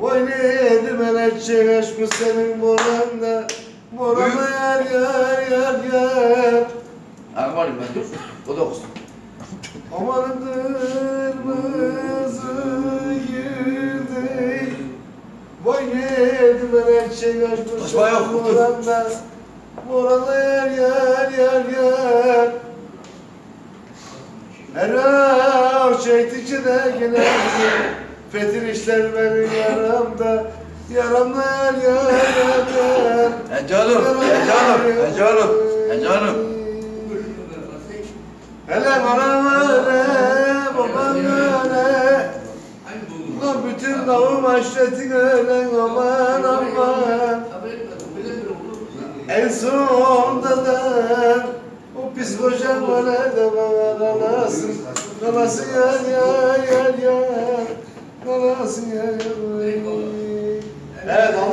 Vay neydi menekşe aşkı senin boranda. Boranda yar yar yar yar. Var ben dur. O da okusun. Aman kırmızı girdi Vay neydi menekşe aşkı Başma yok, senin boranda. Boranda yar yar yar yar. Her ağır çektikçe de gene Fetir işler benim yaramda. Yaramda yar yar yar yar Ha canım, ha canım, ha canım, ha canım. Hele bana öyle, baban öyle Ulan bütün kavim aşretin öyle aman aman. En sonunda da o pis kocam bana da bana kalasın Kalasın yar yar yar yar Evet aldıysa